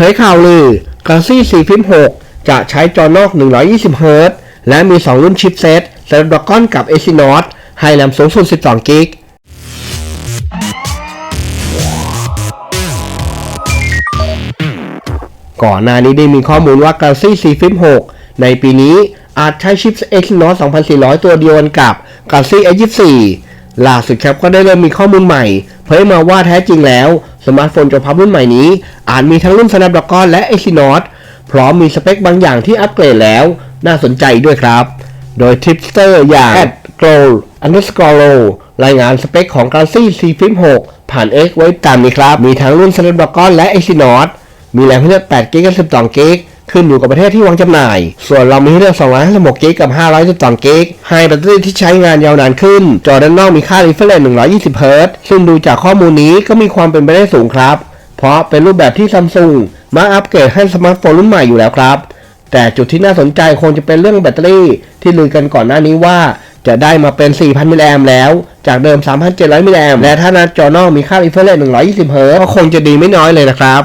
ผยข่าวลือ Galaxy C Flip 6จะใช้จอนอก 120 h z และมี 2 รุ่นชิปเซต Snapdragon กับ Exynos ให้แรมสูงสุด 12 g b ก่อนหน้านี้ได้มีข้อมูลว่า Galaxy C Flip 6 ในปีนี้อาจใช้ชิป Exynos 2400 ตัวเดียวกันกับ Galaxy S24 ล่าสุดครับก็ได้เริ่มมีข้อมูลใหม่ เผยมาว่าแท้จริงแล้ว สมาร์ทโฟนจอพับรุ่นใหม่นี้ อาจมีทั้งรุ่น Snapdragon และ Exynos พร้อมมีสเปคบางอย่างที่อัปเกรดแล้ว น่าสนใจด้วยครับ โดยทิปสเตอร์อย่าง g r o w underscore low รายงานสเปคของ Galaxy C Flip 6 ผ่าน X ไว้ตามนี้ครับ มีทั้งรุ่น Snapdragon และ Exynos มีแรมให้เลือก8 g b กับ12 g b ขึ้นอยู่กับประเทศที่วางจำหน่าย ส่วนเรามีให้เลือก256 g b กับ512 g b ให้แบตเตอรี่ที่ใช้งานยาวนานขึ้น จอด้านนอกมีค่า refresh 120 Hz ซึ่งดูจากข้อมูลนี้ก็มีความเป็นไปได้สูงครับ เพราะเป็นรูปแบบที่ซัมซุงมาอัปเกรดให้สมาร์ทโฟนรุ่นใหม่อยู่แล้วครับ แต่จุดที่น่าสนใจคงจะเป็นเรื่องแบตเตอรี่ที่ลือกันก่อนหน้านี้ว่าจะได้มาเป็น 4,000 มิลลิแอมแล้ว จากเดิม 3,700 มิลลิแอมและถ้าหน้าจอนอกมีค่า refresh 120 Hz ก็คงจะดีไม่น้อยเลยนะครับ